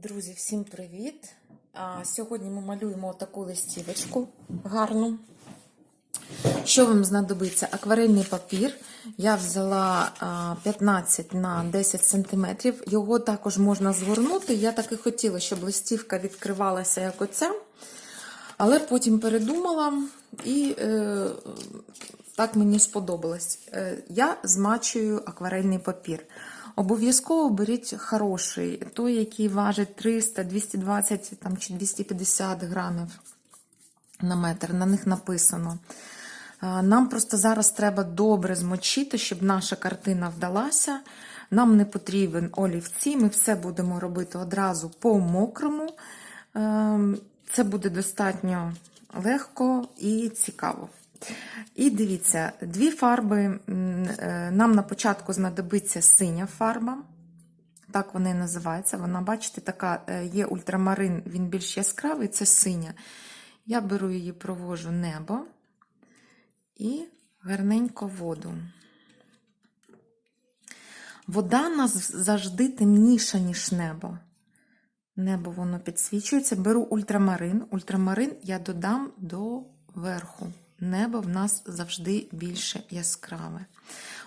Друзі, всім привіт! А, Сьогодні ми малюємо таку листівочку гарну. Що вам знадобиться? Акварельний папір. Я взяла а, 15 на 10 см. Його також можна згорнути. Я так і хотіла, щоб листівка відкривалася як оця. Але потім передумала і е, так мені сподобалось. Е, я змачую акварельний папір. Обов'язково беріть хороший, той, який важить 300, 220 там, чи 250 грамів на метр. На них написано. Нам просто зараз треба добре змочити, щоб наша картина вдалася. Нам не потрібен олівці, ми все будемо робити одразу по мокрому. Ем, Це буде достатньо легко і цікаво. І дивіться, дві фарби. е, Нам на початку знадобиться синя фарба. Так вони називаються. Вона, бачите, така е, є ультрамарин, він більш яскравий, це синя. Я беру її, провожу небо і гарненько воду. Вода у нас завжди темніша, ніж небо. Небо воно підсвічується. Беру ультрамарин. Ультрамарин я додам до верху. Небо в нас завжди більше яскраве.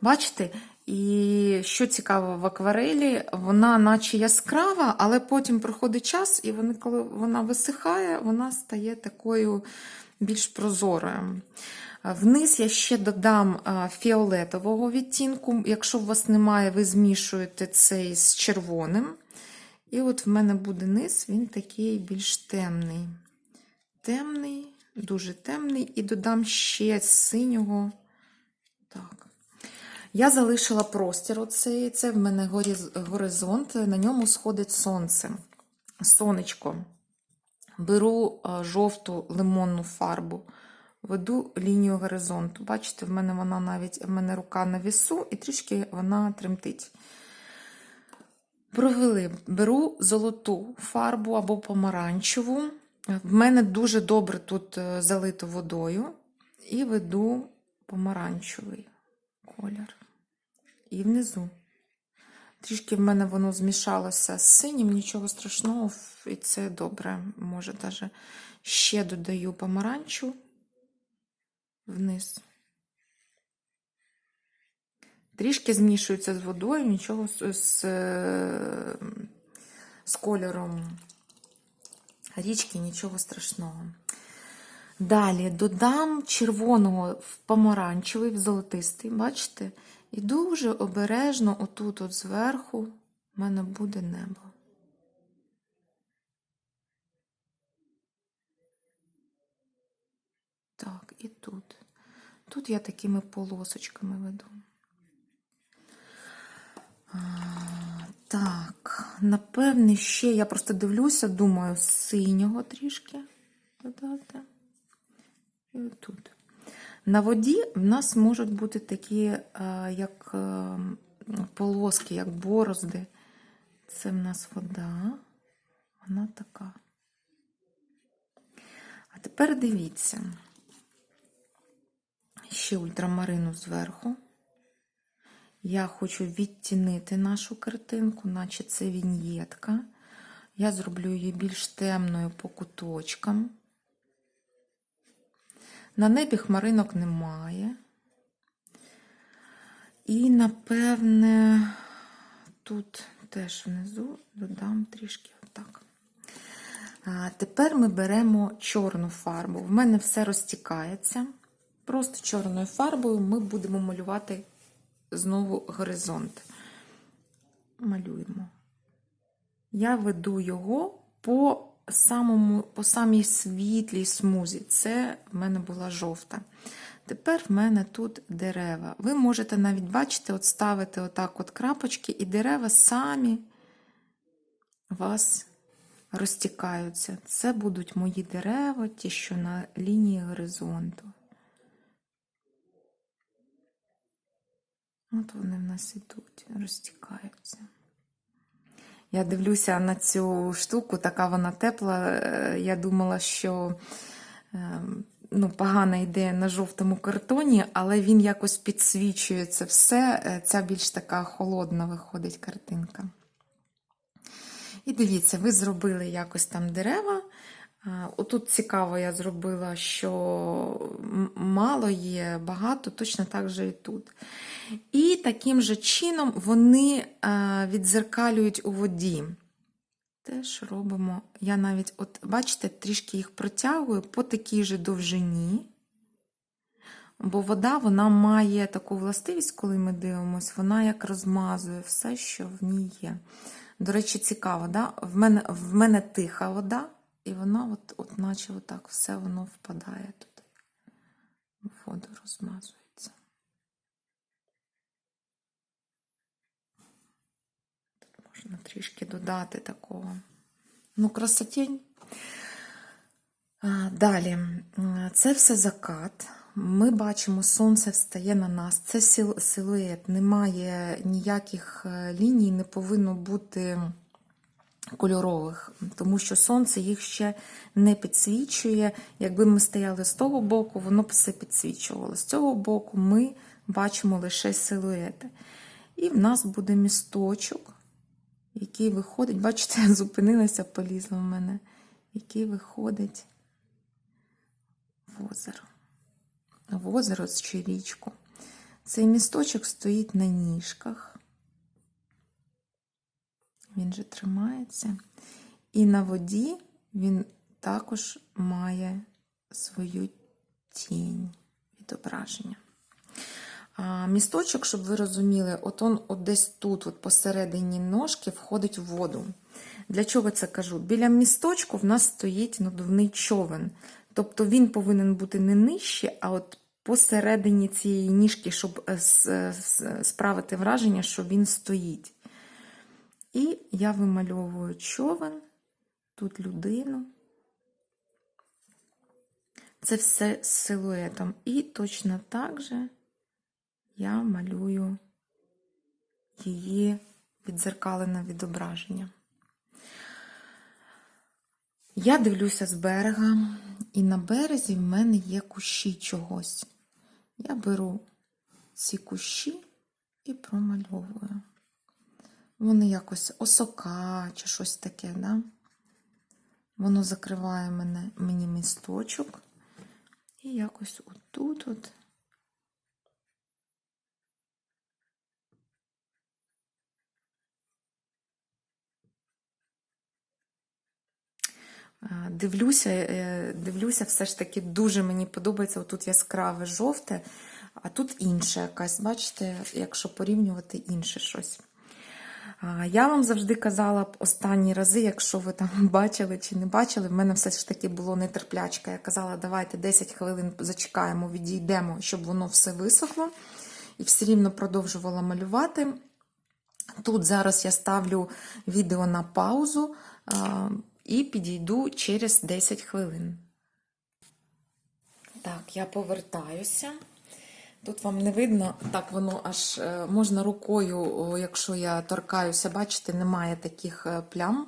Бачите, і що цікаво в акварелі, вона наче яскрава, але потім проходить час, і вони, коли вона висихає, вона стає такою більш прозорою. Вниз я ще додам фіолетового відтінку. Якщо у вас немає, ви змішуєте цей з червоним. І от в мене буде низ, він такий більш темний. Темний, дуже темний, і додам ще синього. Так. Я залишила простір оцей, це в мене горизонт, на ньому сходить сонце, сонечко. Беру жовту лимонну фарбу, веду лінію горизонту. Бачите, в мене вона навіть в мене рука на вісу, і трішки вона тремтить. Провели, беру золоту фарбу або помаранчеву. В мене дуже добре тут е, залито водою. І веду помаранчевий колір. І внизу. Трішки в мене воно змішалося з синім, нічого страшного, і це добре. Може, навіть ще додаю помаранчу вниз. Трішки змішується з водою, нічого з, з, е, з кольором річки, нічого страшного. Далі додам червоного в помаранчевий, в золотистий, бачите? І дуже обережно, отут, от зверху, в мене буде небо. Так, і тут. Тут я такими полосочками веду. Так, напевне, ще я просто дивлюся, думаю, синього трішки додати. І отут. На воді в нас можуть бути такі, е, як е, полоски, як борозди. Це в нас вода. Вона така. А тепер дивіться. Ще ультрамарину зверху. Я хочу відтінити нашу картинку, наче це віньєтка. Я зроблю її більш темною по куточкам. На небі хмаринок немає. І, напевне, тут теж внизу додам трішки отак. Тепер ми беремо чорну фарбу. В мене все розтікається. Просто чорною фарбою ми будемо малювати знову горизонт. Малюємо. Я веду його по самому, по самій світлій смузі. Це в мене була жовта. Тепер в мене тут дерева. Ви можете навіть бачити, от ставити отак от крапочки, і дерева самі вас розтікаються. Це будуть мої дерева, ті, що на лінії горизонту. От вони в нас ідуть, розтікаються. Я дивлюся на цю штуку, така вона тепла. Е, Я думала, що е, ну, погана ідея на жовтому картоні, але він якось підсвічує це все. Е, Ця більш така холодна виходить картинка. І дивіться, ви зробили якось там дерева. А, Отут цікаво, я зробила, що мало є, багато, точно так же і тут. І таким же чином вони відзеркалюють у воді. Теж робимо. Я навіть, от, бачите, трішки їх протягую по такій же довжині. Бо вода вона має таку властивість, коли ми дивимося, вона як розмазує все, що в ній є. До речі, цікаво, да? в, мене, в мене тиха вода, і вона, от, от наче отак все воно впадає туди. Воду розмазується. Тут можна трішки додати такого. Ну, красотень. А, Далі, це все закат. Ми бачимо, сонце встає на нас. Це сил- силует, немає ніяких е, ліній, не повинно бути кольорових, тому що сонце їх ще не підсвічує. Якби ми стояли з того боку, воно б все підсвічувало. З цього боку ми бачимо лише силуети. І в нас буде місточок, який виходить. Бачите, зупинилася, полізла в мене, який виходить в озеро. В озеро чи річку. Цей місточок стоїть на ніжках. Він же тримається. І на воді він також має свою тінь відображення. А місточок, щоб ви розуміли, от он от десь тут, от посередині ножки, входить в воду. Для чого це кажу? Біля місточку в нас стоїть надувний човен. Тобто він повинен бути не нижче, а от посередині цієї ніжки, щоб е, с- справити враження, що він стоїть. І я вимальовую човен, тут людину. Це все з силуетом. І точно так же я малюю її відзеркалене відображення. Я дивлюся з берега, і на березі в мене є кущі чогось. Я беру ці кущі і промальовую. Вони якось осока чи щось таке, да? Воно закриває мене, мені місточок. І якось отут от. Дивлюся, е, дивлюся, все ж таки дуже мені подобається. Отут яскраве жовте, а тут інше якась, бачите, якщо порівнювати інше щось. Я вам завжди казала останні рази, якщо ви там бачили чи не бачили, в мене все ж таки було нетерплячка. Я казала, давайте 10 хвилин зачекаємо, відійдемо, щоб воно все висохло. І все рівно продовжувала малювати. Тут зараз я ставлю відео на паузу і підійду через 10 хвилин. Так, я повертаюся. Тут вам не видно, так воно аж е, можна рукою, якщо я торкаюся, бачите, немає таких е, плям.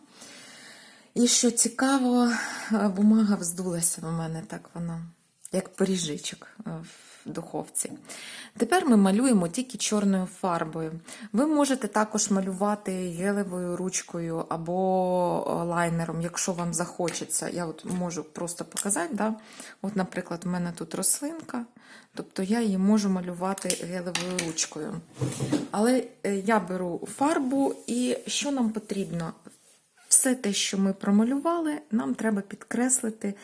І що цікаво, е, бумага вздулася в мене, так вона, як пиріжичок е, в духовці. Тепер ми малюємо тільки чорною фарбою. Ви можете також малювати гелевою ручкою або е, лайнером, якщо вам захочеться. Я от можу просто показати. Да? От, наприклад, у мене тут рослинка, тобто я її можу малювати гелевою ручкою. Але е, я беру фарбу, і що нам потрібно? Все те, що ми промалювали, нам треба підкреслити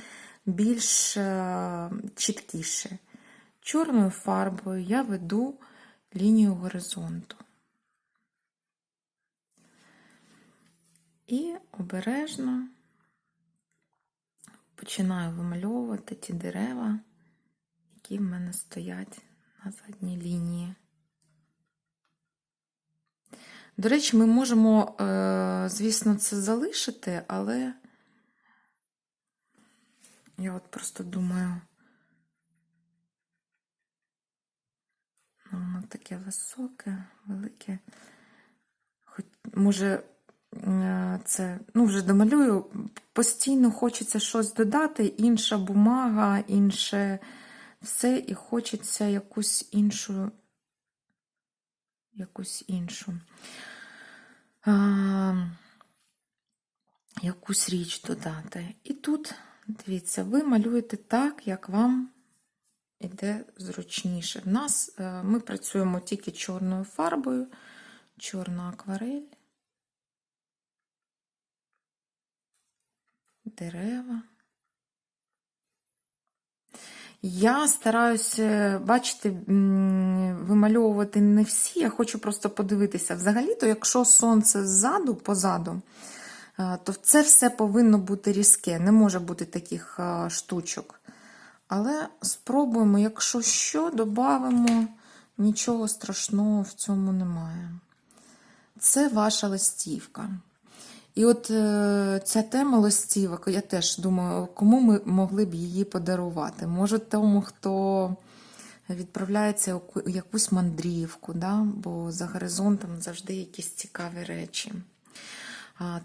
більш е, чіткіше. Чорною фарбою я веду лінію горизонту. І обережно починаю вимальовувати ті дерева, які в мене стоять на задній лінії. До речі, ми можемо, е, звісно, це залишити, але я от просто думаю, ну, воно таке високе, велике. Хоч, може, е, це, ну, вже домалюю, постійно хочеться щось додати, інша бумага, інше все, і хочеться якусь іншу, якусь іншу. А, якусь річ додати. І тут, дивіться, ви малюєте так, як вам іде зручніше. В нас е, ми працюємо тільки чорною фарбою, чорна акварель, дерева. Я стараюся, бачите, вимальовувати не всі, я хочу просто подивитися. Взагалі-то, якщо сонце ззаду, позаду, то це все повинно бути різке, не може бути таких е, штучок. Але спробуємо, якщо що, додамо, нічого страшного в цьому немає. Це ваша листівка. І от е, ця тема листівок, я теж думаю, кому ми могли б її подарувати? Може, тому, хто відправляється у якусь мандрівку, да? бо за горизонтом завжди якісь цікаві речі.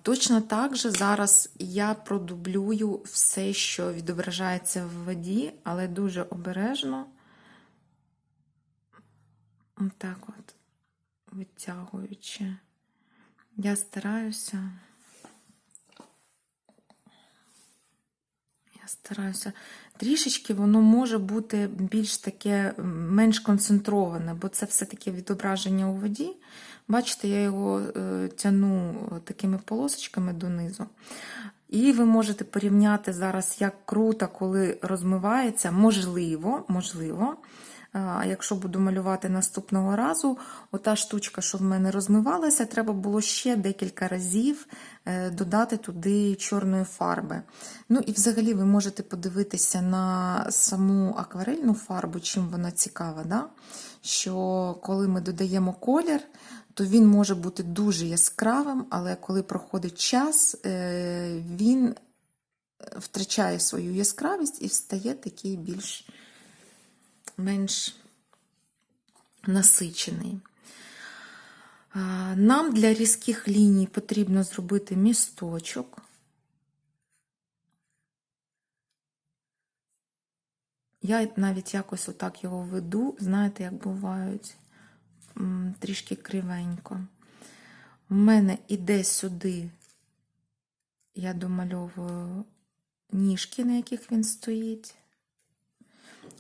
Точно так же зараз я продублюю все, що відображається в воді, але дуже обережно. Отак от, витягуючи. Я стараюся. Стараюся. Трішечки воно може бути більш таке менш концентроване, бо це все-таки відображення у воді. Бачите, я його е, тяну такими полосочками донизу. І ви можете порівняти зараз, як круто, коли розмивається. Можливо, можливо. А якщо буду малювати наступного разу, ота штучка, що в мене розмивалася, треба було ще декілька разів е, додати туди чорної фарби. Ну і взагалі ви можете подивитися на саму акварельну фарбу, чим вона цікава. Да? Що коли ми додаємо колір, то він може бути дуже яскравим, але коли проходить час, е, він втрачає свою яскравість і стає такий більш менш насичений. Нам для різких ліній потрібно зробити місточок. Я навіть якось отак його веду, знаєте, як бувають, трішки кривенько. У мене іде сюди, я домальовую ніжки, на яких він стоїть.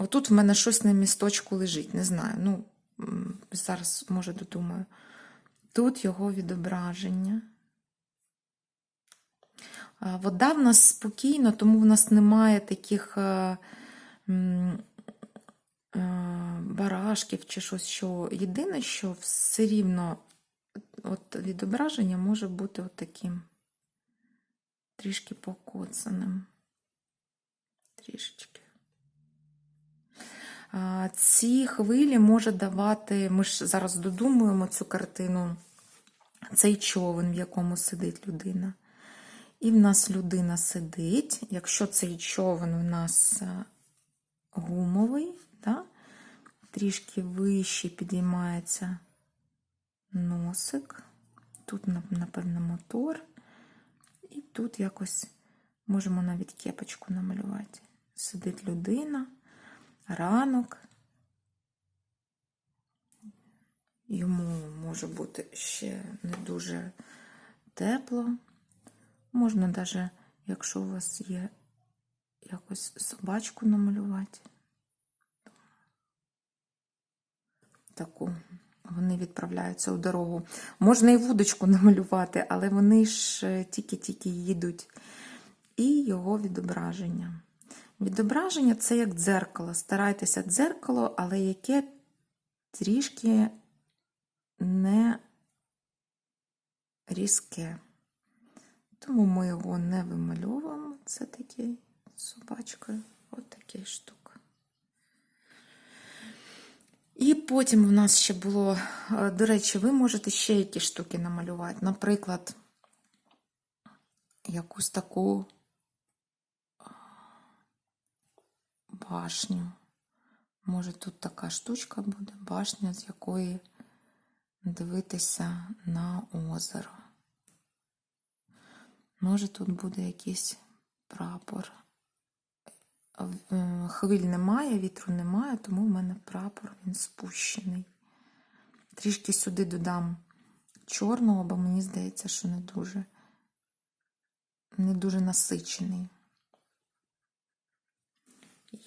Отут в мене щось на місточку лежить, не знаю. Ну, зараз, може, додумаю. Тут його відображення. Вода в нас спокійна, тому в нас немає таких е, е, барашків чи щось, що єдине, що все рівно от відображення може бути от таким трішки покоцаним. Трішечки. Ці хвилі може давати, ми ж зараз додумуємо цю картину, цей човен, в якому сидить людина. І в нас людина сидить. Якщо цей човен у нас е, гумовий, да? трішки вище підіймається носик. Тут, напевно, мотор. І тут якось можемо навіть кепочку намалювати. Сидить людина ранок. Йому може бути ще не дуже тепло. Можна навіть, якщо у вас є якось собачку намалювати. Таку. Вони відправляються у дорогу. Можна і вудочку намалювати, але вони ж е, тільки-тільки їдуть. І його відображення. Відображення це як дзеркало. Старайтеся дзеркало, але яке трішки не різке. Тому ми його не вимальовуємо. Це такий собачкою. От такий штук. І потім у нас ще було, е, до речі, ви можете ще якісь штуки намалювати. Наприклад, якусь таку башню. Може, тут така штучка буде, башня, з якої дивитися на озеро. Може, тут буде якийсь прапор. Е, Хвиль немає, вітру немає, тому в мене прапор він спущений. Трішки сюди додам чорного, бо мені здається, що не дуже не дуже насичений.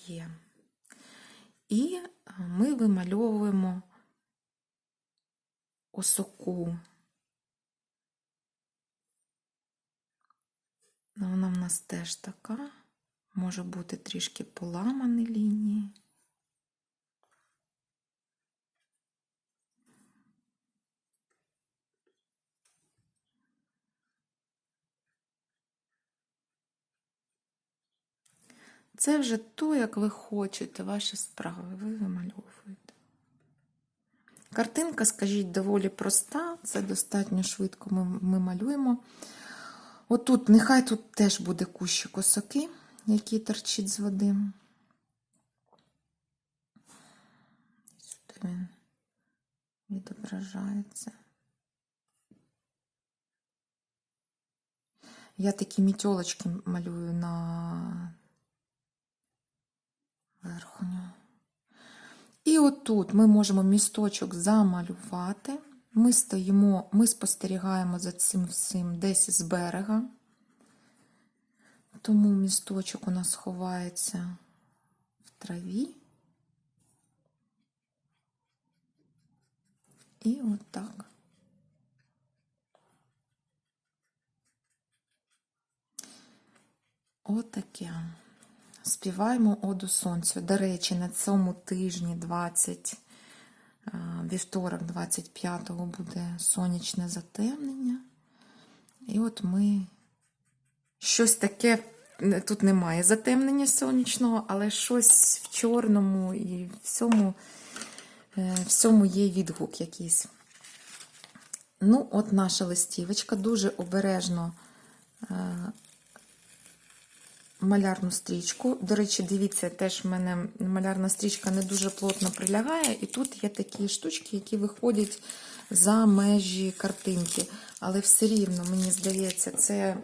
Є. І ми вимальовуємо осоку. Вона в нас теж така. Може бути трішки поламані лінії. Це вже то, як ви хочете, ваші справи, ви вимальовуєте. Картинка, скажіть, доволі проста, це достатньо швидко ми, ми малюємо. Отут, нехай тут теж буде кущик осоки, який торчить з води. Сюди він відображається. Я такі мітьолочки малюю на верхню. І отут ми можемо місточок замалювати. Ми стоїмо, ми спостерігаємо за цим всім десь з берега. Тому місточок у нас ховається в траві. І отак. Отаке. Співаємо Оду Сонцю. До речі, на цьому тижні 20, е, вівторок, 25-го буде сонячне затемнення. І от ми щось таке, тут немає затемнення сонячного, але щось в чорному і всьому, е, всьому є відгук якийсь. Ну, от наша листівочка дуже обережно е, малярну стрічку. До речі, дивіться, теж в мене малярна стрічка не дуже плотно прилягає, і тут є такі штучки, які виходять за межі картинки. Але все рівно, мені здається, це е,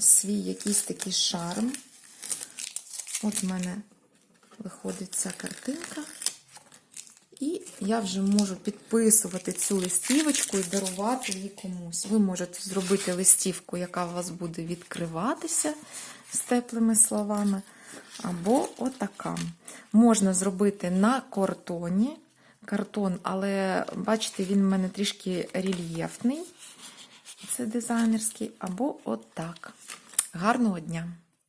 свій якийсь такий шарм. От в мене виходить ця картинка. І я вже можу підписувати цю листівочку і дарувати її комусь. Ви можете зробити листівку, яка у вас буде відкриватися з теплими словами. Або отака. Можна зробити на картоні. Картон, але, бачите, він в мене трішки рельєфний. Це дизайнерський, або отак. Гарного дня!